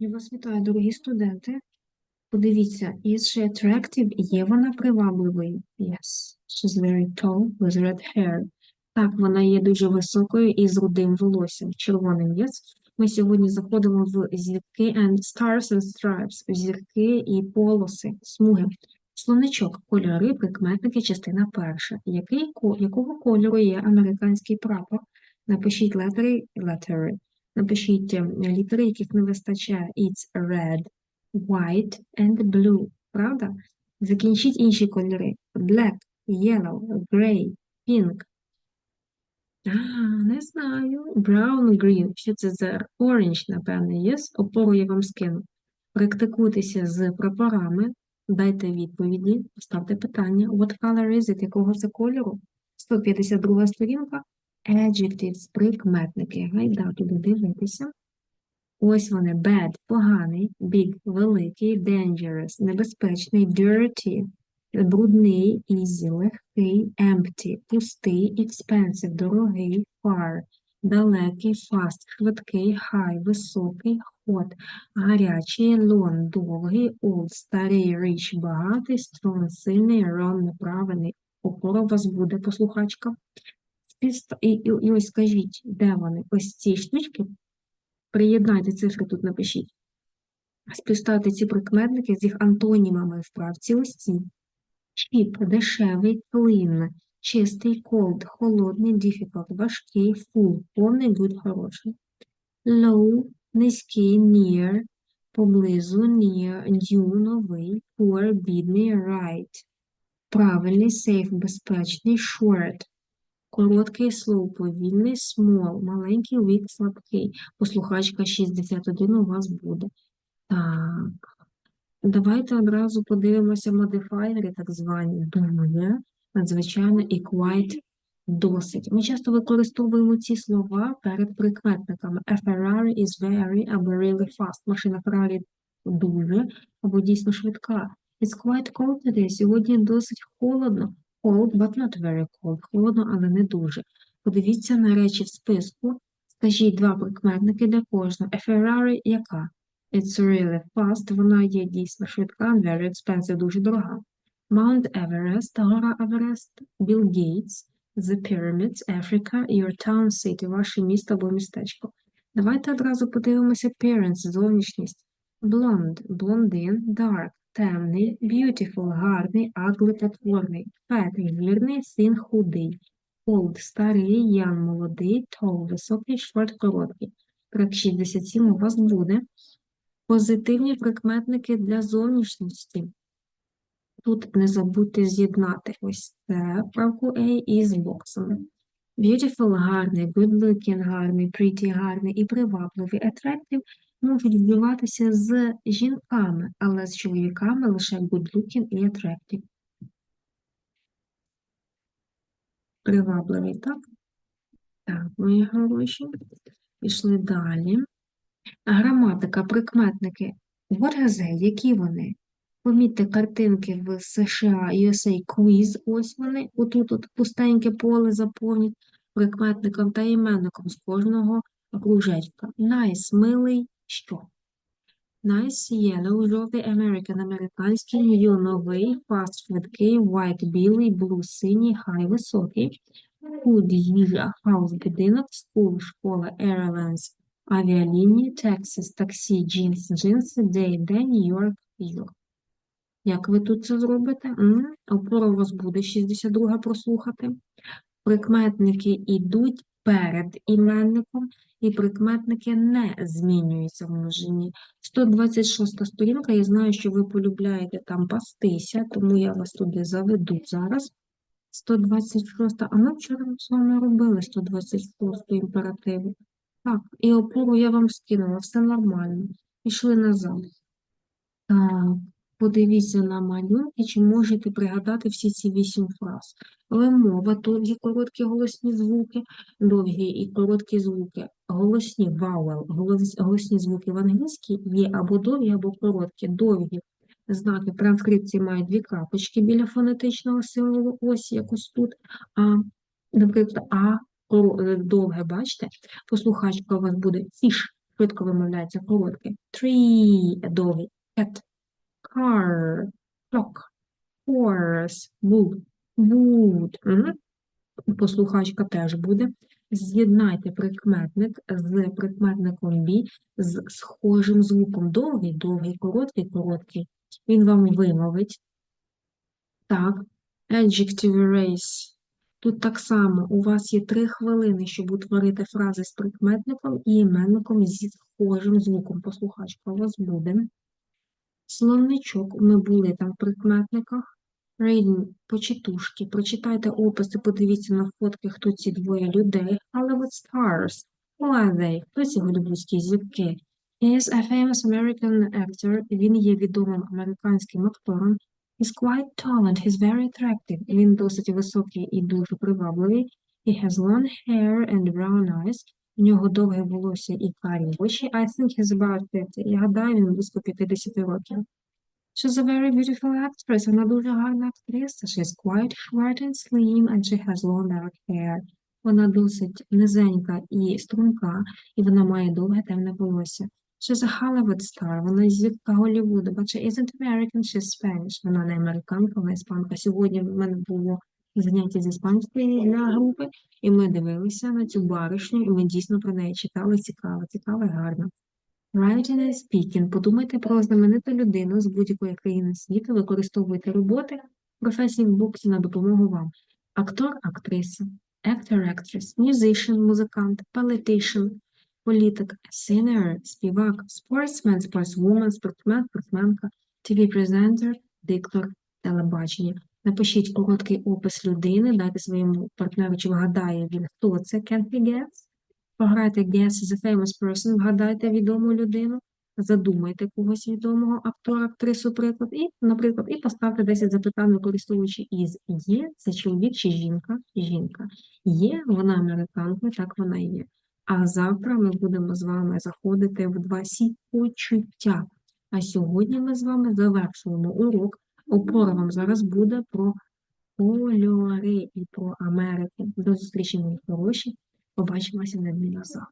Я вас вітаю, дорогі студенти. Подивіться, is she attractive? Є вона привабливою? Yes. She's very tall with red hair. Так, вона є дуже високою і з рудим волоссям, червоним, yes. Ми сьогодні заходимо в зірки and stars and stripes, зірки і полоси, смуги. Словничок, кольори, прикметники, частина перша. Який, якого кольору є американський прапор? Напишіть летери, летери. Напишіть е, літери, яких не вистачає. It's red, white and blue. Правда? Закінчіть інші кольори. Black, yellow, grey, pink. А, не знаю. Brown, green. Що це за orange, напевне, yes? Опору я вам скину. Практикуйтеся з прапорами, дайте відповіді, поставте питання. What color is it? Якого це кольору? 152 сторінка. Adjectives, прикметники. Гайда туди дивитися. Ось вони. Bad – поганий, big – великий, dangerous – небезпечний, dirty – брудний, easy – легкий, empty – пустий, expensive – дорогий, far – далекий, fast – швидкий, high – високий, hot – гарячий, long – довгий, old – старий, rich – багатий, strong – сильний, wrong – неправильний. Опора у вас буде, послухачка. Співста- І, і, і ось скажіть, де вони? Ось ці штучки Приєднайте цифри тут напишіть. Співставте ці прикметники з їх антонімами в правці ось ці. Cheap – дешевий, clean, чистий, cold, холодний, difficult, важкий, full, повний, good, хороший. Low – низький, near, поблизу, near, new, новий, poor, бідний, right. Правильний, safe, безпечний, short. Короткий slow, повільний, small, маленький, weak, слабкий. Послухачка 61 у вас буде. Так. Давайте одразу подивимося модифайери, так звані. Дуже, надзвичайно і quite досить. Ми часто використовуємо ці слова перед прикметниками. A Ferrari is very або really fast. Машина Ferrari дуже або дійсно швидка. It's quite cold today. Сьогодні досить холодно. Cold, but not very cold. Холодно, але не дуже. Подивіться на речі в списку. Скажіть два прикметники для кожного. A Ferrari яка? It's really fast. Вона є дійсно швидка. and Very expensive. Дуже дорога. Mount Everest, гора Everest, Bill Gates, The Pyramids, Africa, Your Town City, ваше місто або містечко. Давайте одразу подивимося appearance, зовнішність. Blonde, блондин, dark, темний, beautiful, гарний, ugly, потворний, fat, жирний, thin, худий, old, старий, young, молодий, tall, високий, short, короткий. Трек 67 у вас буде. Позитивні прикметники для зовнішності. Тут не забудьте з'єднати ось це правку A із боксами. Beautiful – гарний, good looking – гарний, pretty – гарний і привабливий, attractive можуть вбиватися з жінками, але з чоловіками лише good looking і attractive. Привабливий, так? Так, мої хороші. Пішли далі. Граматика, прикметники. They? Які вони? Помітьте картинки в США USA Quiz, ось вони. Отут от пустеньке поле заповніть прикметником та іменником з кожного кружечка. Nice, милий, що? Nice, yellow, жовтий, American, американський, new, новий, fast, швидкий, white, білий, blue, синій, high, високий. Food, їжа, house, будинок, school, школа, airlines, авіалінії, Texas, таксі, джинс, джинси, day, день, Нью-Йорк, Йорк. Як ви тут це зробите? Опора у вас буде 62 прослухати. Прикметники йдуть перед іменником, і прикметники не змінюються в множині. 126 сторінка, я знаю, що ви полюбляєте там пастися, тому я вас туди заведу зараз. 126, а ми вчора з вами робили 126 імперативу. Так, і опору я вам скинула, все нормально. Пішли назад. Так, подивіться на малюнки, чи можете пригадати всі ці вісім фраз. Вимова, довгі короткі голосні звуки, довгі і короткі звуки, голосні голос- голосні звуки в англійській є або довгі, або короткі. Довгі знаки транскрипції мають дві крапочки біля фонетичного символу, ось якось тут. А, наприклад, А е, довге, бачите, послухачка у вас буде fish, швидко вимовляється коротке. Tree – довгий. Car, clock, horse, wood. Мгм. Послухачка теж буде. З'єднайте прикметник з прикметником be з схожим звуком. Довгий, довгий, короткий, короткий. Він вам вимовить. Так. Adjective erase. Тут так само у вас є три хвилини, щоб утворити фрази з прикметником і іменником зі схожим звуком. Послухачка у вас буде. Словничок, ми були там в прикметниках. Reading, почитушки. Прочитайте описи, подивіться на фотки, хто ці двоє людей. Hollywood stars. Who are they? Хто ці голівудські зірки? He is a famous American actor. Він є відомим американським актором. He's quite tall he's very attractive. Він досить високий і дуже привабливий. He has long hair and brown eyes. У нього довге волосся і карі очі. I think he's about 50. Я гадаю, він близько 50 років. She's a very beautiful actress. Вона дуже гарна актриса. She's quite short and slim and she has long dark hair. Вона досить низенька і струнка, і вона має довге темне волосся. She's a Hollywood star. Вона зірка Голлівуду, but she isn't American, she's Spanish. Вона не американка, вона іспанка. Сьогодні в мене було заняття з іспанської для групи, і ми дивилися на цю баришню, і ми дійсно про неї читали. Цікаво, цікаво і гарно. Writing and speaking. Подумайте про знамениту людину з будь-якої країни світу, використовуйте роботи професії в боксі на допомогу вам. Актор, актриса, actor, actress, musician, музикант, politician, політик, singer, співак, sportsman, sportswoman, спортсмен, спортсменка, TV presenter, диктор, телебачення. Напишіть короткий опис людини, дайте своєму партнеру, чи вгадає він, хто це, can he guess? Пограйте Guess the famous person, вгадайте відому людину, задумайте когось відомого актора, актрису, приклад, і, наприклад, і поставте 10 запитань, використовуючи із є, це чоловік чи жінка, жінка. Є, вона американка, так вона є. А завтра ми будемо з вами заходити в два сі почуття. А сьогодні ми з вами завершуємо урок. Опора вам зараз буде про кольори і про Америку. До зустрічі, мої хороші. Побачимося на дні назад.